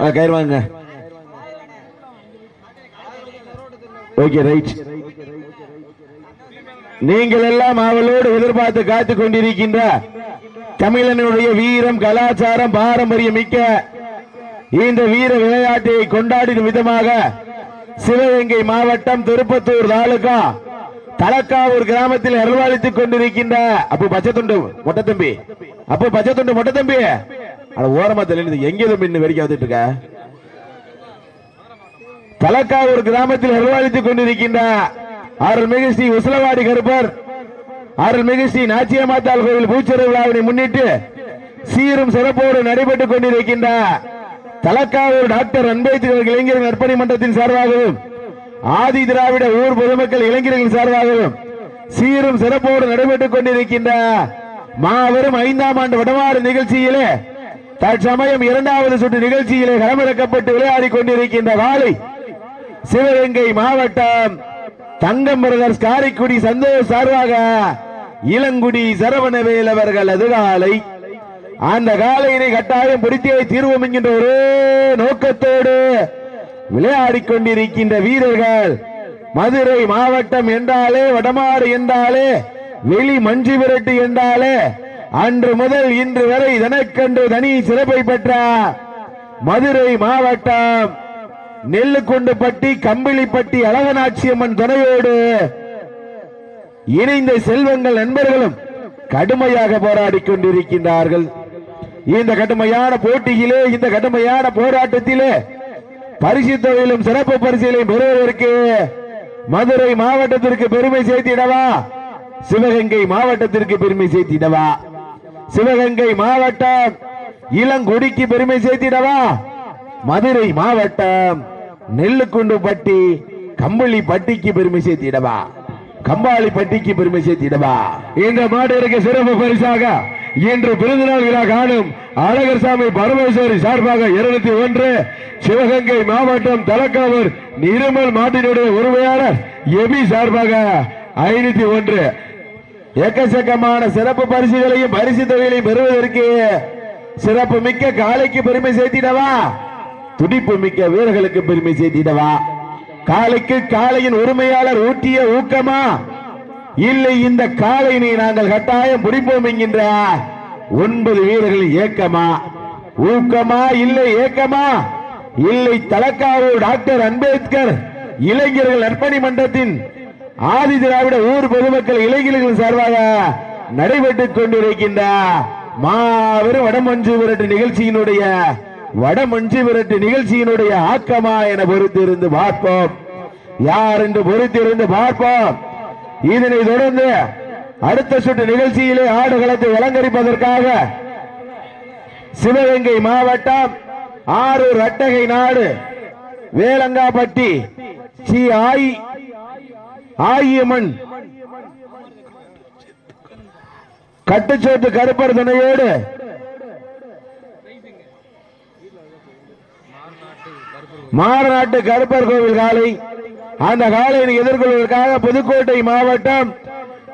ஆ, கயிறு வாங்க okay right நீங்கள் எல்லாம் அவளோடு எதிர்பார்த்து காத்துக் கொண்டிருக்கின்ற தமிழனுடைய வீரம் கலாச்சாரம் பாரம்பரியம் மிக்க இந்த வீர விளையாட்டை கொண்டாடின விதமாக சிவகங்கை மாவட்டம் திருப்பத்தூர் தாலுகா தலக்காவூர் கிராமத்தில் அருள்வாளித்துக் கொண்டிருக்கின்ற அப்போ பச்சை துண்டு மொட்டத்தம்பி. அப்போ பச்சை துண்டு மொட்டை தம்பி. அட ஓரமா தெரியல எங்க தம்பி இன்னும் வேடிக்கை வந்துட்டு இருக்க தலக்காவூர் கிராமத்தில் நிர்வாகித்துக் கொண்டிருக்கின்ற அருள்மிகு ஸ்ரீ உசலவாடி கருப்பர். அருள்மிகு ஸ்ரீ நாச்சியமாத்தாள் கோவில் பூச்செரு விழாவினை முன்னிட்டு சீரும் சிறப்போடு நடைபெற்றுக் கொண்டிருக்கின்ற தலக்காவூர் டாக்டர் அன்பேத்கர் இளைஞர் நற்பணி மன்றத்தின் சார்பாகவும் ஆதி திராவிட ஊர் பொதுமக்கள் இளைஞர்கள் சார்பாகவும் சீரும் சிறப்போடு நடைபெற்றுக் கொண்டிருக்கின்ற மாபெரும் ஐந்தாம் ஆண்டு வடமாறு நிகழ்ச்சியிலே தற்சமயம் இரண்டாவது சுற்று நிகழ்ச்சியிலே களமிறக்கப்பட்டு விளையாடி கொண்டிருக்கின்ற காலை சிவகங்கை மாவட்டம் தங்கம் பிரதர்ஸ் காரைக்குடி சந்தோஷ் சார்பாக இளங்குடி சரவணவேல் அவர்கள் அதிகாலை அந்த காலையினை கட்டாயம் பிடித்தே தீர்வோம் என்கின்ற ஒரே நோக்கத்தோடு விளையாடிக் கொண்டிருக்கின்ற வீரர்கள் மதுரை மாவட்டம் என்றாலே வடமாறு என்றாலே வெளி மஞ்சு விரட்டு என்றாலே அன்று முதல் இன்று வரை தனக்கன்று தனி சிறப்பை பெற்ற மதுரை மாவட்டம் நெல்லுக்குண்டுப்பட்டி கம்பிளிப்பட்டி அழகனாட்சியம்மன் துணையோடு இணைந்த செல்வங்கள் நண்பர்களும் கடுமையாக போராடி கொண்டிருக்கின்றார்கள். இந்த கடுமையான போட்டியிலே இந்த கடுமையான போராட்டத்திலே பரிசு தொகையிலும் சிறப்பு பரிசிலையும் பெறுவதற்கு மதுரை மாவட்டத்திற்கு பெருமை சேர்த்திடவா? சிவகங்கை மாவட்டத்திற்கு பெருமை சேர்த்திடவா? சிவகங்கை மாவட்டம் இளங்குடிக்கு பெருமை சேர்த்திடவா? மதுரை மாவட்டம் நெல்லுக்குண்டுப்பட்டி கம்பளி பட்டிக்கு பெருமை சேர்த்திடவா? கம்பாளி பட்டிக்கு பெருமை சேர்த்திடவா? இந்த மாட்டிற்கு சிறப்பு பரிசாக இன்று பிறந்தநாள் விழா காணும் அழகர் சாமி பரமேஸ்வரி சார்பாக இருநூத்தி ஒன்று சிவகங்கை மாவட்டம் தலக்காவூர் நிருமல் மாட்டினுடைய உரிமையாளர் எபி சார்பாக ஐநூத்தி ஒன்று எக்கச்சக்கமான சிறப்பு பரிசுகளையும் பரிசு தொகைகளையும் பெறுவதற்கு சிறப்பு மிக்க காலைக்கு பெருமை சேர்த்திடவா? துடிப்பு மிக்க வீரர்களுக்கு பெருமை சேர்த்திடவா? காலைக்கு காளையின் உரிமையாளர் ஊட்டிய ஊக்கமா? இல்லை இந்த காளையினை நாங்கள் கட்டாயம் பிடிப்போம் என்கின்ற ஒன்பது வீரர்கள் ஏக்கமா? ஊக்கமா? இல்லை ஏக்கமா? இல்லை தலக்காவூர் டாக்டர் அம்பேத்கர் இளைஞர்கள் நற்பணி மன்றத்தின் ஆதி திராவிட ஊர் பொதுமக்கள் இளைஞர்கள் சார்பாக நடைபெற்றுக் கொண்டிருக்கின்ற மாபெரும் வடமஞ்சு விரட்டு நிகழ்ச்சியினுடைய வடமஞ்சு விரட்டு நிகழ்ச்சியினுடைய ஆக்கமா என பொறுத்திருந்து பார்ப்போம். யார் என்று பொறுத்திருந்து பார்ப்போம். இதனை தொடர்ந்து அடுத்த சுற்று நிகழ்ச்சியிலே ஆடுகளத்தை அலங்கரிப்பதற்காக சிவகங்கை மாவட்டம் ஆரூர் அட்டகை நாடு வேலங்காப்பட்டி சி ஆய் ஆயியம்மன் கட்டுச்சோட்டு கருப்பர் துணையோடு. மாரநாட்டு கருப்பர் கோவில் காலை. அந்த காலையை எதிர்கொள்வதற்காக புதுக்கோட்டை மாவட்டம்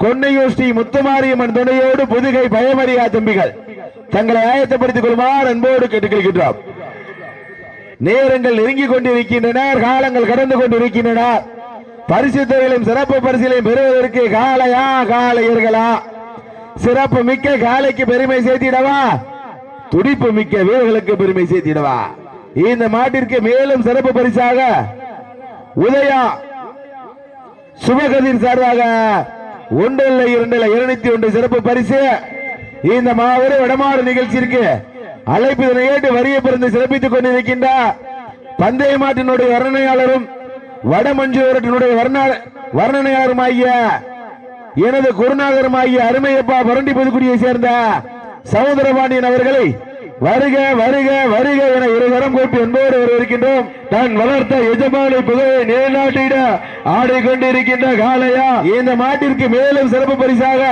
கொன்னையூர் ஸ்ரீ முத்துமாரியம்மன் துணையோடு புதுகை பயமரியா தம்பிகள். தங்களை ஆயத்தப்படுத்திக் கொள்ளுமாறு அன்போடு கேட்டுக்கொள்கின்றோம். நேரங்கள் நெருங்கிக் கொண்டிருக்கின்றன காலங்கள் கடந்து கொண்டிருக்கின்றன. பரிசு சிறப்பு பரிசுகளையும் பெறுவதற்கு காளையா காளையர்களா? சிறப்பு மிக்க காளைக்கு பெருமை சேர்த்திடவா? துடிப்பு மிக்க வீரர்களுக்கு பெருமை சேர்த்திடவா? இந்த மாட்டிற்கு மேலும் சிறப்பு பரிசாக உதயா சுபகதிர் சார்பாக ஒன்றில் இரண்டில் இருநூத்தி ஒன்று சிறப்பு பரிசு. இந்த மாபெரும் வடமாறு நிகழ்ச்சிக்கு அழைப்பு இதனை ஏற்று வரிய பிறந்து சிறப்பித்துக் கொண்டிருக்கின்ற பந்தய மாட்டினுடைய வர்ணனையாளரும் வடமஞ்சுவரத்தினுடைய வர்ண- வர்ணனையாளருமாகிய எனது குருநாதருமாகிய அருமையப்பா பரண்டி புதுக்குடியை சேர்ந்த சகோதரபாண்டியன் அவர்களை வருக வருக வருக என இருதரம் கூப்பி என்போடு இருக்கின்றோம் நான் வளர்த்த எஜமானி புகழை நிலைநாட்டிட ஆடிக்கொண்டிருக்கின்ற காலையா இந்த மாட்டிற்கு மேலும் சிறப்பு பரிசாக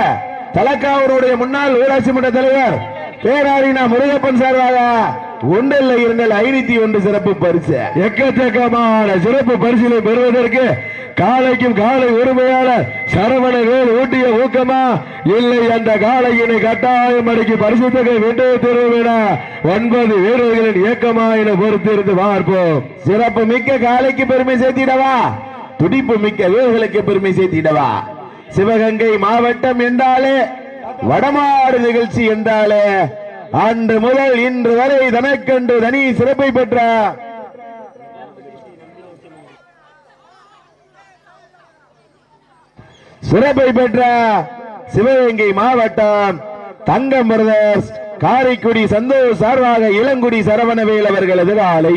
தலக்காவூருடைய முன்னாள் ஊராட்சி மன்ற தலைவர் பேராரினா முருகப்பன் சார்பாக ஒன்றல்ல இருங்கள் ஐநூத்தி ஒன்று சிறப்பு பரிசு. எக்கச்சக்கமான சிறப்பு பரிசுகளை பெறுவதற்கு காலைக்கும் காலை உரிமையாளர் சரவண வேல் ஊட்டிய ஊக்கமா? இல்லை அந்த காலையினை கட்டாயம் அடிக்கு பரிசு தொகை விட்டு திருவிட ஒன்பது வீரர்களின் இயக்கமா என பொறுத்து இருந்து பார்ப்போம். சிறப்பு மிக்க காலைக்கு பெருமை சேர்த்திடவா? துடிப்பு மிக்க வீரர்களுக்கு பெருமை சேர்த்திடவா? சிவகங்கை மாவட்டம் என்றாலே வடமாடு நிகழ்ச்சி என்றாலே அன்று முதல் இன்று வரை தனக்கென்று தனி சிறப்பை பெற்ற சிறப்பை பெற்ற சிவகங்கை மாவட்டம் தங்கம் பிரதர்ஸ் காரைக்குடி சந்தோஷ் சார்பாக இளங்குடி சரவணவேல் அவர்களது காலை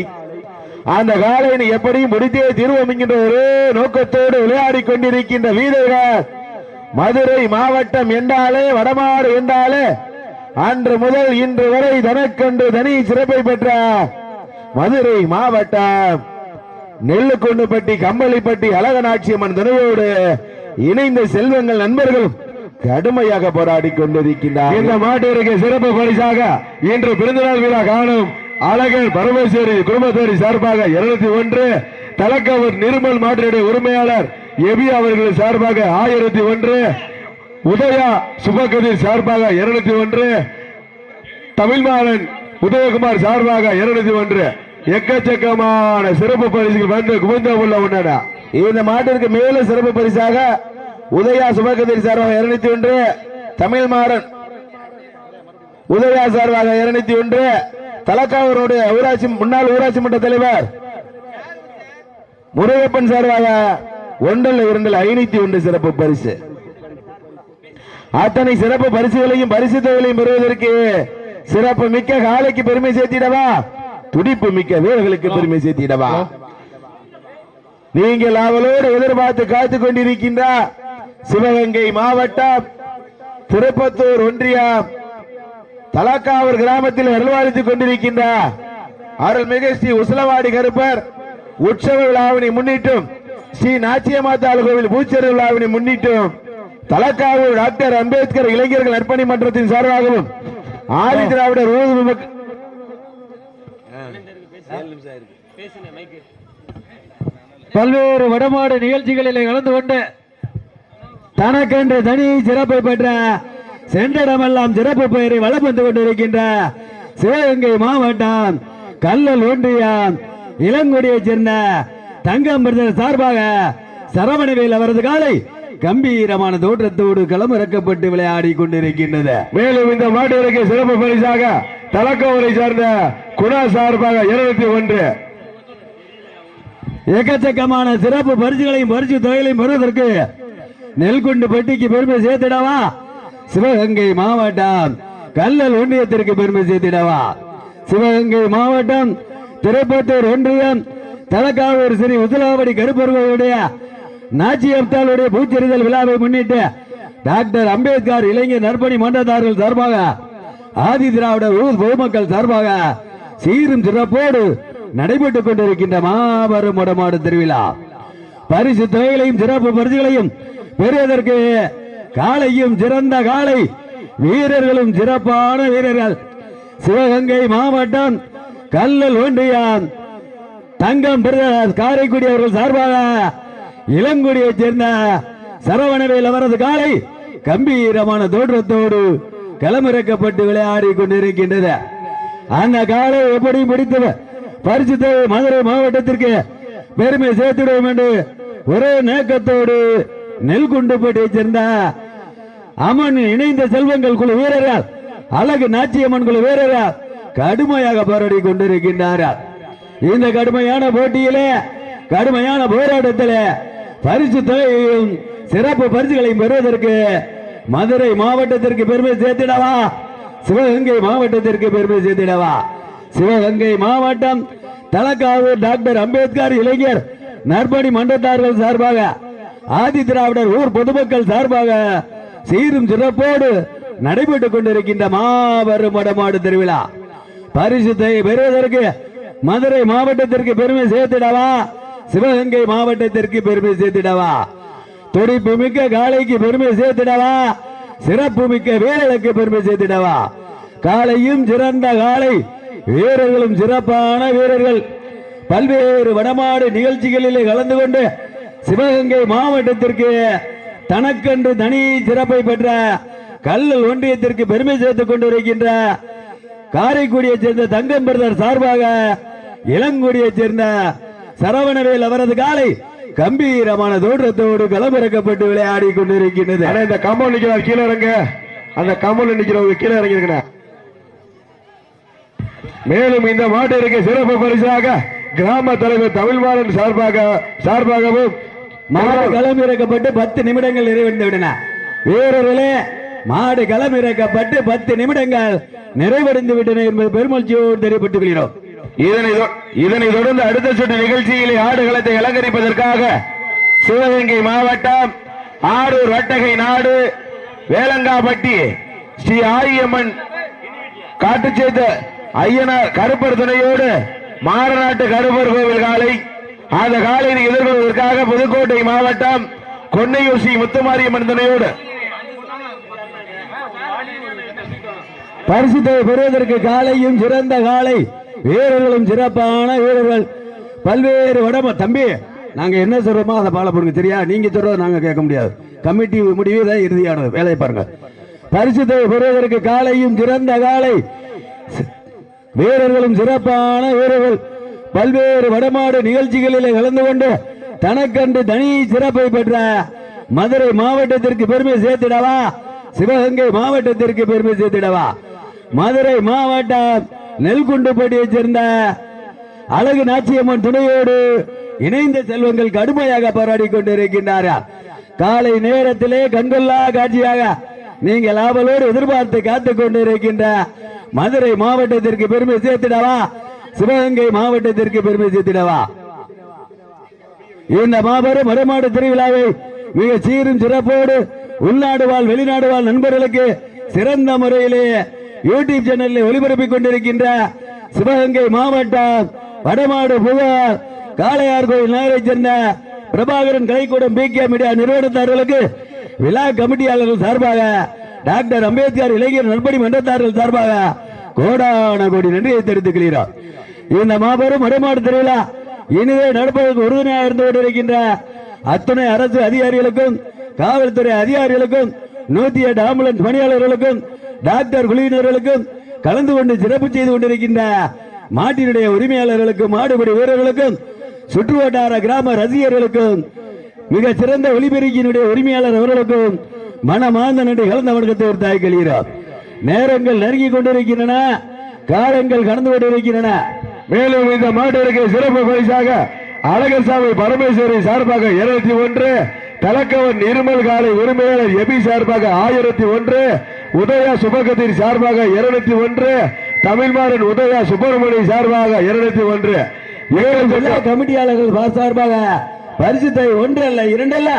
அந்த காலையினை எப்படி முடித்தே தீர்வோம் என்கின்ற ஒரே நோக்கத்தோடு விளையாடி கொண்டிருக்கின்ற வீரர்கள் மதுரை மாவட்டம் என்றாலே வடமாறு என்றாலே அன்று முதல் இன்று வரை தனக்கன்று தனி சிறப்பை பெற்ற மதுரை மாவட்டம் நெல்லுக்கொண்டுப்பட்டி கம்பளிப்பட்டி அழகநாட்சியம்மன் துணையோடு இணைந்த செல்வங்கள் நண்பர்களும் கடுமையாக போராடி இந்த மாட்டிற்கு சிறப்பு பரிசாக இன்று பிறந்தநாள் விழா காணும் அழகர் பரமேஸ்வரி குடும்பத்தோரி சார்பாக இருநூத்தி ஒன்று தலக்கவர் நிர்மல் மாட்டினுடைய உரிமையாளர் எபி அவர்கள் சார்பாக ஆயிரத்தி ஒன்று உதயா சுபகதிர் சார்பாக இருநூத்தி ஒன்று தமிழ்மாறன் உதயகுமார் சார்பாக இருநூத்தி ஒன்று. எக்கச்சக்கமான சிறப்பு பரிசுகள் வந்து குவிந்த உள்ள உன்னடா இந்த மாட்டிற்கு மேலும் சிறப்பு பரிசாக உதயா சுபகதிர் சார்பாக இருநூத்தி ஒன்று தமிழ்மாறன் உதயா சார்பாக இருநூத்தி ஒன்று. தலக்காவூருடைய ஊராட்சி முன்னாள் ஊராட்சி மன்ற தலைவர் முருகப்பன் சார்பாக ஒன்றில் இரண்டில் ஐநூத்தி ஒன்று சிறப்பு பரிசு. அத்தனை சிறப்பு பரிசுகளையும் பரிசு தொகைகளையும் பெறுவதற்கு சிறப்பு மிக்க காலைக்கு பெருமை சேர்த்திடவா? துடிப்பு மிக்க வீரர்களுக்கு பெருமை சேர்த்திடவா? நீங்கள் அவளோடு எதிர்பார்த்து காத்து கொண்டிருக்கின்ற சிவகங்கை மாவட்டம் திருப்பத்தூர் ஒன்றியம் தலக்காவூர் கிராமத்தில் அருள்வாளித்துக் கொண்டிருக்கின்ற அருள்மிகு ஸ்ரீ உசலவாடி கருப்பர் உற்சவ விழாவினை முன்னிட்டும் ஸ்ரீ நாச்சியமாத்தாள் கோவில் பூச்செரு விழாவினை முன்னிட்டும் தலக்காவூர் டாக்டர் அம்பேத்கர் இளைஞர்கள் நற்பணி மன்றத்தின் சார்பாகவும் ஆதி திராவிடர் ஊதுமை பல்வேறு வடமாடு நிகழ்ச்சிகளில் கலந்து கொண்டு தனக்கென்று தனி சிறப்பை பெற்ற சென்றிடமெல்லாம் சிறப்பு பெயரை வளம் வந்து கொண்டிருக்கின்ற சிவகங்கை மாவட்டம் கல்லல் ஒன்றியம் இளங்குடியைச் சேர்ந்த தங்கம் சார்பாக சரவணவேல் அவரது காலை கம்பீரமான தோற்றத்தோடு களமிறக்கப்பட்டு விளையாடி கொண்டிருக்கின்றது. மேலும் இந்த மாட்டிற்கு சிறப்பு பரிசாக தலக்கவரை சார்ந்த குணா சார்பாக இருநூத்தி ஒன்று. எக்கச்சக்கமான சிறப்பு பரிசுகளையும் பரிசு தொகைகளையும் பெறுவதற்கு நெல்குண்டு பெட்டிக்கு பெருமை சேர்த்திடவா? சிவகங்கை மாவட்டம் கல்லல் ஒன்றியத்திற்கு பெருமை சேர்த்திடவா? சிவகங்கை மாவட்டம் திருப்பத்தூர் ஒன்றியம் தலக்காவூர் ஸ்ரீ உசிலாவடி நாச்சி நாச்சியப்தாளுடைய பூச்செறிதல் விழாவை முன்னிட்டு டாக்டர் அம்பேத்கர் இளைஞர் நற்பணி மன்றத்தார்கள் சார்பாக ஆதி திராவிட ஊர் பொதுமக்கள் சார்பாக சீரும் சிறப்போடு நடைபெற்றுக் கொண்டிருக்கின்ற மாபெரும் மொடமாடு திருவிழா. பரிசு தொகைகளையும் சிறப்பு பரிசுகளையும் பெறுவதற்கு காலையும் சிறந்த காலை வீரர்களும் சிறப்பான வீரர்கள். சிவகங்கை மாவட்டம் கல்லல் ஒன்றியம் தங்கம் காரைக்குடி அவர்கள் சார்பாக இளங்குடியை சேர்ந்த சரவணவேல் அவரது காலை கம்பீரமான தோற்றத்தோடு களமிறக்கப்பட்டு விளையாடி கொண்டிருக்கின்றது. அந்த காலை எப்படி பிடித்தவ பரிசுத்த மதுரை மாவட்டத்திற்கு பெருமை சேர்த்துடுவோம் என்று ஒரே நோக்கத்தோடு நெல்குண்டுப்பட்டியைச் சேர்ந்த அம்மன் இணைந்த செல்வங்கள் குழு வீரர்கள் அழகு நாச்சியம்மன் குழு வீரர்கள் கடுமையாக போராடி கொண்டிருக்கின்றார்கள். இந்த கடுமையான போட்டியிலே கடுமையான போராட்டத்திலே பரிசு தொகையையும் சிறப்பு பரிசுகளையும் பெறுவதற்கு மதுரை மாவட்டத்திற்கு பெருமை சேர்த்திடவா? சிவகங்கை மாவட்டத்திற்கு பெருமை சேர்த்திடவா? சிவகங்கை மாவட்டம் தலக்காவூர் டாக்டர் அம்பேத்கர் இளைஞர் நற்பணி மன்றத்தார்கள் சார்பாக ஆதி திராவிடர் ஊர் பொதுமக்கள் சார்பாக சீரும் சிறப்போடு நடைபெற்றுக் கொண்டிருக்கின்ற மாபெரும் வடமாடு திருவிழா. பரிசுத்தை பெறுவதற்கு மதுரை மாவட்டத்திற்கு பெருமை சேர்த்திடவா? சிவகங்கை மாவட்டத்திற்கு பெருமை சேர்த்திடவா? துடிப்பு மிக்க காளைக்கு பெருமை சேர்த்திடவா? சிறப்பு மிக்க வீரர்களுக்கு பெருமை சேர்த்திடவா? காலையும் சிறந்த காலை வீரர்களும் சிறப்பான வீரர்கள். பல்வேறு வடமாடு நிகழ்ச்சிகளிலே கலந்து கொண்டு சிவகங்கை மாவட்டத்திற்கு தனக்கென்று தனி சிறப்பை பெற்ற கல்லல் ஒன்றியத்திற்கு பெருமை சேர்த்துக் கொண்டிருக்கின்ற காரைக்குடியைச் சேர்ந்த தங்கம் பிரதர் சார்பாக இளங்குடியைச் சேர்ந்த சரவணவேல் அவரது காலை கம்பீரமான தோற்றத்தோடு களமிறக்கப்பட்டு விளையாடி கொண்டிருக்கின்றது. ஆனா இந்த கம்பௌண்ட் நிக்கிறார் கீழே இறங்க. அந்த கம்பௌண்ட் நிக்கிறவங்க கீழே இறங்கிருக்கணும் மேலும் இந்த மாட்டிற்கு சிறப்பு பரிசாக கிராம தலைவர் தமிழ்வாளன் சார்பாக சார்பாகவும் மாடு களம் இறக்கப்பட்டு பத்து நிமிடங்கள் நிறைவடைந்து விட்டன வீரர்களே மாடு களம் இறக்கப்பட்டு பத்து நிமிடங்கள் நிறைவடைந்து விட்டன என்பது பெருமகிழ்ச்சியோடு தெரியப்பட்டுக் கொள்கிறோம். இதனை இதனை தொடர்ந்து அடுத்த சுற்று நிகழ்ச்சியிலே ஆடுகளத்தை அலங்கரிப்பதற்காக சிவகங்கை மாவட்டம் ஆரூர் வட்டகை நாடு வேலங்காப்பட்டி ஸ்ரீ ஆரியம்மன் காட்டுச்சேத்த ஐயனார் கருப்பர் துணையோடு மாரநாட்டு கருப்பர் கோவில் காலை அந்த காலையில் எதிர்கொள்வதற்காக புதுக்கோட்டை மாவட்டம் கொன்னையூர் ஸ்ரீ முத்துமாரியம்மன் துணையோடு. பரிசுத்தை பெறுவதற்கு காலையும் சிறந்த காலை. வீரர்களும் சிறப்பான வீரர்கள். பல்வேறு வடம தம்பி நாங்க என்ன சொல்றோமோ அதை பால போடுங்க சரியா? நீங்க சொல்றதை நாங்க கேட்க முடியாது. கமிட்டி முடிவு தான் இறுதியானது. வேலையை பாருங்க. பரிசுத்தை பெறுவதற்கு காலையும் சிறந்த காலை. வீரர்களும் சிறப்பான வீரர்கள். பல்வேறு வடமாடு நிகழ்ச்சிகளில் கலந்து கொண்டு தனக்கன்று தனி சிறப்பை பெற்ற மதுரை மாவட்டத்திற்கு பெருமை சேர்த்திடவா? சிவகங்கை மாவட்டத்திற்கு பெருமை சேர்த்திடவா? மதுரை மாவட்டம் நெல்குண்டுப்பட்டியைச் சேர்ந்த அழகு நாச்சியம்மன் துணையோடு இணைந்த செல்வங்கள் கடுமையாக போராடி கொண்டிருக்கின்றார்கள் காலை நேரத்திலே கண்கொள்ளா காட்சியாக நீங்கள் ஆவலோடு எதிர்பார்த்து காத்துக் கொண்டிருக்கின்ற மதுரை மாவட்டத்திற்கு பெருமை சேர்த்திடவா? சிவகங்கை மாவட்டத்திற்கு பெருமை சேர்த்திடவா? இந்த மாபெரும் வடமாடு திருவிழாவை மிக சீரும் சிறப்போடு உள்நாடு வாழ் வெளிநாடு வாழ் நண்பர்களுக்கு சிறந்த முறையிலேயே யூடியூப் சேனலில் ஒளிபரப்பிக் கொண்டிருக்கின்ற சிவகங்கை மாவட்டம் வடமாடு புகார் காளையார் கோயில் நகரை சேர்ந்த Prabhakaran Kalaikoodam P K media நிறுவனத்தார்களுக்கு விழா கமிட்டியாளர்கள் சார்பாக டாக்டர் அம்பேத்கர் இளைஞர் நண்படி மன்றத்தார்கள் சார்பாக கோடான கோடி நன்றியை தெரிவித்துக் இந்த மாபெரும் வடமாடு திருவிழா இனிதே நடப்பதற்கு உறுதுணையாக இருந்து கொண்டிருக்கின்ற அத்துணை அரசு அதிகாரிகளுக்கும் காவல்துறை அதிகாரிகளுக்கும் நூத்தி எட்டு ஆம்புலன்ஸ் பணியாளர்களுக்கும் டாக்டர் குழுவினர்களுக்கும் கலந்து கொண்டு சிறப்பு செய்து கொண்டிருக்கின்ற மாட்டினுடைய உரிமையாளர்களுக்கும் மாடுபடி வீரர்களுக்கும் சுற்று வட்டார கிராம ரசிகர்களுக்கும் மிக சிறந்த ஒளிபெருக்கியினுடைய உரிமையாளர் அவர்களுக்கும் மனமார்ந்த நன்றி. கலந்த வணக்கத்தை ஒரு தாய் கழிகிறோம் நேரங்கள் நெருங்கி கொண்டிருக்கின்றன. காலங்கள் கடந்து கொண்டிருக்கின்றன. மேலும் இந்த மாட்டிற்கு சிறப்பு பரிசாக அழகர்சாமி பரமேஸ்வரி சார்பாக இருநூத்தி ஒன்று தலக்கவன் இருமல் காலை உரிமையாளர் எபி சார்பாக ஆயிரத்தி ஒன்று உதயா சுபகத்தின் சார்பாக இருநூத்தி ஒன்று தமிழ்மாறன் உதயா சுப்பிரமணி சார்பாக இருநூத்தி ஒன்று. கமிட்டியாளர்கள் சார்பாக பரிசுத்தை ஒன்று அல்ல இரண்டு அல்ல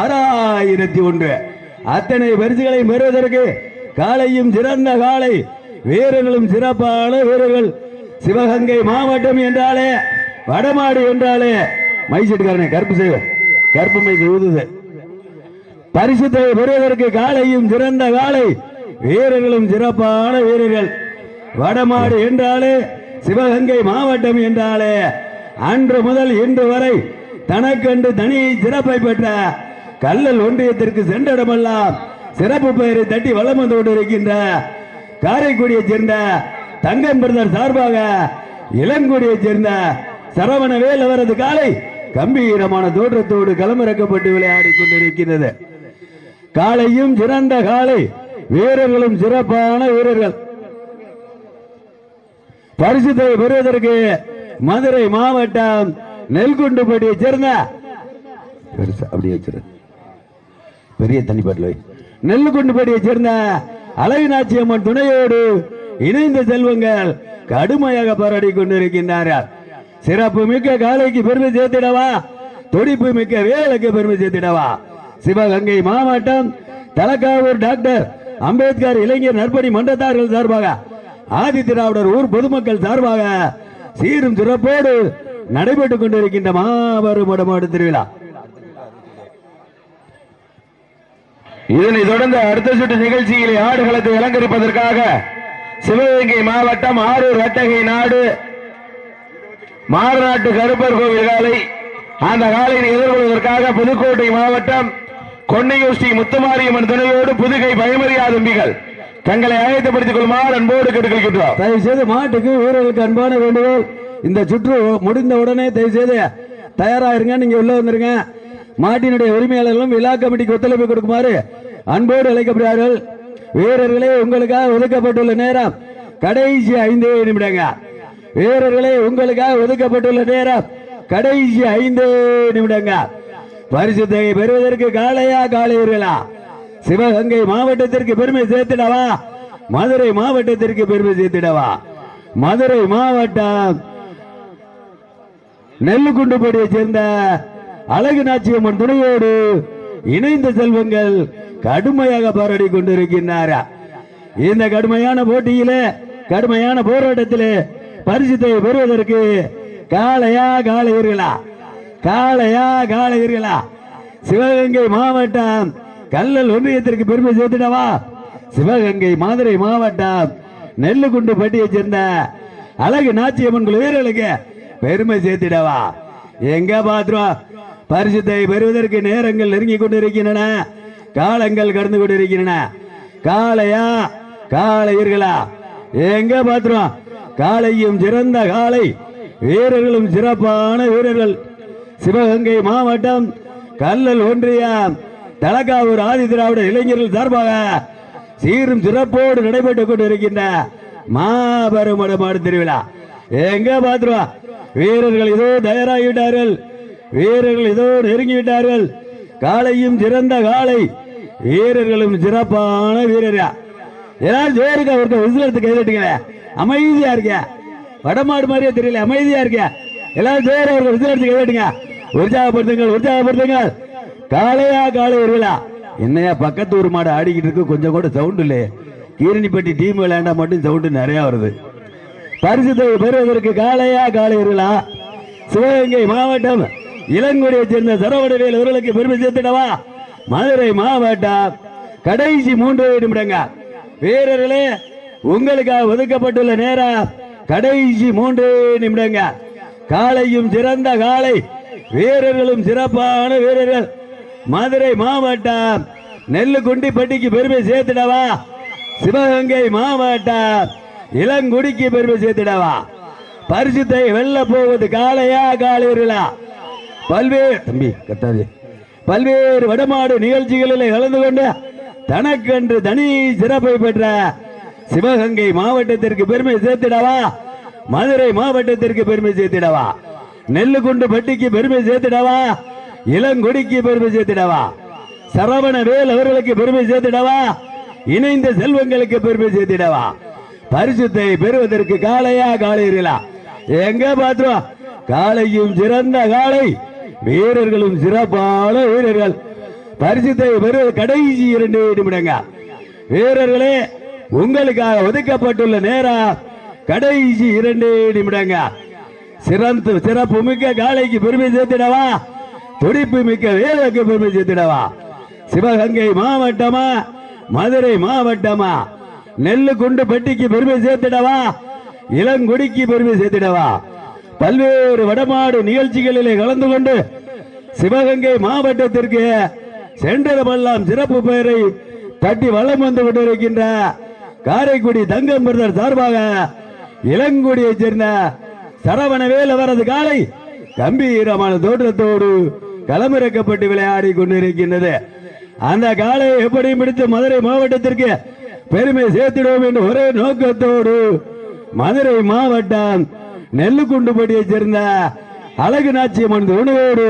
ஆறாயிரத்தி ஒன்று. அத்தனை பரிசுகளை பெறுவதற்கு காலையும் சிறந்த காலை வீரர்களும் சிறப்பான வீரர்கள். சிவகங்கை மாவட்டம் என்றாலே வடமாடு என்றாலே மைசெட்டுக்காரனே கருப்பு செய்வோம் கர்ப்பமை ஊதுது பரிசுத்தை பெறுவதற்கு காலையும் சிறந்த காலை வீரர்களும் சிறப்பான வீரர்கள். வடமாடு என்றாலே சிவகங்கை மாவட்டம் என்றாலே அன்று முதல் இன்று வரை தனக்கென்று தனி சிறப்பை பெற்ற கல்லல் ஒன்றியத்திற்கு சென்றிடமெல்லாம் சிறப்பு பெயரை தட்டி வளம் வந்து கொண்டிருக்கின்ற காரைக்குடியைச் சேர்ந்த தங்கம் பிரதர் சார்பாக இளங்குடியைச் சேர்ந்த சரவணவேல் அவரது காலை கம்பீரமான தோற்றத்தோடு களமிறக்கப்பட்டு விளையாடி கொண்டிருக்கிறது. காலையும் சிறந்த காலை வீரர்களும் சிறப்பான வீரர்கள். பரிசுத்தை பெறுவதற்கு மதுரை மாவட்டம் நெல்குண்டுப்பட்டியை சேர்ந்த பெருசா அப்படியே வச்சிரு. பெரிய தனிப்பாட்டில் வை. நெல்லுக்குண்டுப்பட்டியை சேர்ந்த அழகுநாச்சி அம்மன் துணையோடு இணைந்த செல்வங்கள் கடுமையாக போராடி கொண்டிருக்கின்றார்கள். சிறப்பு மிக்க காலைக்கு பெருமை சேர்த்திடவா? துடிப்பு மிக்க வேலுக்கு பெருமை சேர்த்திடவா? சிவகங்கை மாவட்டம் தலக்காவூர் டாக்டர் அம்பேத்கர் இளைஞர் நற்பணி மன்றத்தார்கள் சார்பாக ஆதி திராவிடர் ஊர் பொதுமக்கள் சார்பாக சீரும் சிறப்போடு நடைபெற்றுக் கொண்டிருக்கின்ற மாபெரும் வடமாடு திருவிழா. இதனை தொடர்ந்து அடுத்த சுற்று நிகழ்ச்சியிலே ஆடுகளத்தை அலங்கரிப்பதற்காக சிவகங்கை மாவட்டம் ஆரூர் வட்டகை நாடு மாறுநாட்டு கருப்பர் கோவில் காலை அந்த காலையை எதிர்கொள்வதற்காக புதுக்கோட்டை மாவட்டம் கொன்னையூர் ஸ்ரீ முத்துமாரியம்மன் துணையோடு புதுகை பயமறியா தம்பிகள் தங்களை ஆயத்தப்படுத்திக் கொள்ளுமாறு அன்போடு கேட்டுக்கொள்கின்றோம். தயவு செய்து மாட்டுக்கு வீரர்களுக்கு அன்பான வேண்டுகோள். இந்த சுற்று முடிந்த உடனே தயவு செய்து தயாராயிருங்க நீங்க உள்ள வந்துருங்க. மாட்டினுடைய உரிமையாளர்களும் விழா கமிட்டிக்கு ஒத்துழைப்பு கொடுக்குமாறு அன்போடு அழைக்கப்படுகிறார்கள். வீரர்களே உங்களுக்காக ஒதுக்கப்பட்டுள்ள நேரம் கடைசி ஐந்தே நிமிடங்க. வீரர்களே உங்களுக்காக ஒதுக்கப்பட்டுள்ள நேரம் கடைசி ஐந்து நிமிடங்க. பரிசுத்தை பெறுவதற்கு காளையா காளையர்களா? சிவகங்கை மாவட்டத்திற்கு பெருமை சேர்த்திடவா? மதுரை மாவட்டத்திற்கு பெருமை சேர்த்திடவா? மதுரை மாவட்டம் நெல்லுக்குண்டுபடியை சேர்ந்த அழகு நாச்சியம்மன் துணையோடு இணைந்த செல்வங்கள் கடுமையாக போராடி கொண்டிருக்கின்றாரா இந்த கடுமையான போட்டியிலே கடுமையான போராட்டத்திலே பரிசுத்தை பெறுவதற்கு காளையா காளையர்களா? காளையா காளையர்களா? சிவகங்கை மாவட்டம் கல்லல் ஒன்றியத்திற்கு பெருமை சேர்த்துடவா? சிவகங்கை மதுரை மாவட்டம் நெல்லுக்குண்டு பட்டியை சேர்ந்த அழகு நாச்சியம்மன் குழு வீரர்களுக்கு பெருமை சேர்த்திடவா? எங்க பாத்துருவா பரிசுத்தை பெறுவதற்கு நேரங்கள் நெருங்கி கொண்டிருக்கின்றன. காலங்கள் கடந்து கொண்டிருக்கின்றன. காளையா காளையர்களா? எங்க பாத்துருவான் காளையும் சிறந்த காளை. வீரர்களும் சிறப்பான வீரர்கள். சிவகங்கை மாவட்டம் கல்லல் ஒன்றியம் தலக்காவூர் ஆதி திராவிட இளைஞர்கள் சார்பாக சீரும் சிறப்போடு நடைபெற்றுக் கொண்டிருக்கின்ற மாபெரும் மடமாடு திருவிழா. எங்க பாத்துருவா வீரர்கள் இதோ தயாராகிவிட்டார்கள். வீரர்கள் இதோ நெருங்கிவிட்டார்கள். காலையும் காளையும் சிறந்த காளை. வீரர்களும் சிறப்பான வீரரா ஏதாவது ஜோருக்கா ஒருத்தர் விசில் எடுத்து அமைதியா இருக்க வடமாடு மாதிரியே தெரியல அமைதியா இருக்க எல்லாரும் ஜோர ஒரு விசில் எடுத்து கைதட்டுங்க உற்சாகப்படுத்துங்கள் உற்சாகப்படுத்துங்கள். காளையா காளை வருவலா என்னையா பக்கத்து ஊர் மாடு ஆடிக்கிட்டு இருக்கு கொஞ்சம் கூட சவுண்ட் இல்லையே. கீரணிப்பட்டி டீம் விளையாண்டா மட்டும் சவுண்டு நிறைய வருது. பரிசு தொகை பெறுவதற்கு காளையா காளையர்களா சிவகங்கை மாவட்டம் இளங்குடியை சேர்ந்த சரவணவேல் அவர்களுக்கு பெருமை சேர்த்துடவா? மதுரை மாவட்டம் கடைசி மூன்று நிமிடங்க. வீரர்களே உங்களுக்காக ஒதுக்கப்பட்டுள்ள நேரம் கடைசி மூன்று நிமிடங்க. காளையும் சிறந்த காளை வீரர்களும் சிறப்பான வீரர்கள். மதுரை மாவட்டம் நெல்லுக்குண்டிப்பட்டிக்கு பெருமை சேர்த்திடவா? சிவகங்கை மாவட்டம் இளங்குடிக்கு பெருமை சேர்த்திடவா? பரிசுத்தை வெல்ல போவது காளையா காளையர்களா பல்வேறு தம்பி கத்தாது. பல்வேறு வடமாடு நிகழ்ச்சிகளில் கலந்து கொண்டு தனக்கென்று தனி சிறப்பை பெற்ற சிவகங்கை மாவட்டத்திற்கு பெருமை சேர்த்திடவா? மதுரை மாவட்டத்திற்கு பெருமை சேர்த்திடவா? நெல்லுக்குண்டு பட்டிக்கு பெருமை சேர்த்திடவா? இளங்கொடிக்கு பெருமை சேர்த்திடவா? சரவண வேல் அவர்களுக்கு பெருமை சேர்த்திடவா? இணைந்த செல்வங்களுக்கு பெருமை சேர்த்திடவா? பரிசுத்தை பெறுவதற்கு காளையா காலையிலா எங்க பாத்துருவோம் காளையும் சிறந்த காளை. வீரர்களும் சிறப்பான வீரர்கள். பரிசுத்தை பெறுவது கடைசி இரண்டு நிமிடங்க. வீரர்களே உங்களுக்காக ஒதுக்கப்பட்டுள்ள நேரம் கடைசி இரண்டு நிமிடங்க. சிறந்த சிறப்பு மிக்க காளைக்கு பெருமை சேர்த்திடவா? துடிப்பு மிக்க வேலைக்கு பெருமை சேர்த்திடவா? சிவகங்கை மாவட்டமா? மதுரை மாவட்டமா? நெல்லு குண்டு பட்டிக்கு பெருமை சேர்த்திடவா? இளங்குடிக்கு பெருமை சேர்த்திடவா? பல்வேறு வடமாடு நிகழ்ச்சிகளிலே கலந்து கொண்டு சிவகங்கை மாவட்டத்திற்கு சென்றதமெல்லாம் சிறப்பு பெயரை தட்டி வளம் வந்து கொண்டிருக்கின்ற காரைக்குடி தங்கம் பிரதர் சார்பாக இளங்குடியைச் சேர்ந்த சரவணவேல் அவரது காலை கம்பீரமான தோற்றத்தோடு களமிறக்கப்பட்டு விளையாடி கொண்டிருக்கின்றது. அந்த காலை எப்படி பிடித்து மதுரை மாவட்டத்திற்கு பெருமை சேர்த்திடுவோம் என்று ஒரே நோக்கத்தோடு மதுரை மாவட்டம் நெல்லுக்குண்டுபடியைச் சேர்ந்த அழகு நாச்சியம்மன் உணவோடு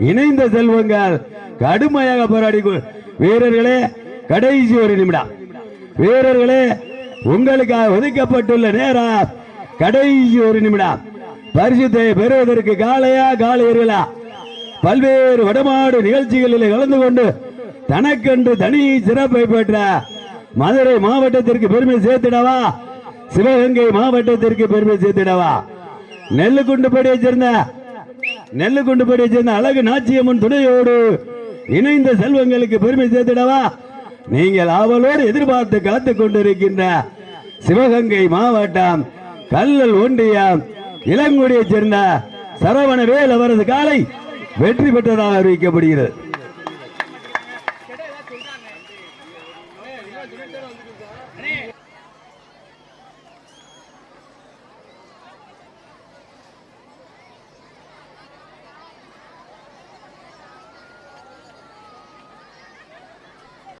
இணைந்த செல்வங்கள் கடுமையாக போராடி கொ- வீரர்களே கடைசி ஒரு நிமிடம். வீரர்களே உங்களுக்காக ஒதுக்கப்பட்டுள்ள நேரம் கடைசி ஒரு நிமிடம். பரிசுத்தை பெறுவதற்கு காளையா காலையர்களா? பல்வேறு வடமாடு நிகழ்ச்சிகளில் கலந்து கொண்டு தனக்கென்று தனி சிறப்பை பெற்ற மதுரை மாவட்டத்திற்கு பெருமை சேர்த்திடவா? சிவகங்கை மாவட்டத்திற்கு பெருமை சேர்த்திடவா? நெல்லுக்குண்டுபடியை சேர்ந்த நெல்லுக்குண்டுபடியை சேர்ந்த அழகு நாச்சியம்மன் துணையோடு இணைந்த செல்வங்களுக்கு பெருமை சேர்த்திடவா? நீங்கள் அவளோடு எதிர்பார்த்து காத்து கொண்டிருக்கின்ற சிவகங்கை மாவட்டம் கல்லல் ஒன்றியம் இளங்குடியைச் சேர்ந்த சரவணவேல் அவரது காலை வெற்றி பெற்றதாக அறிவிக்கப்படுகிறது.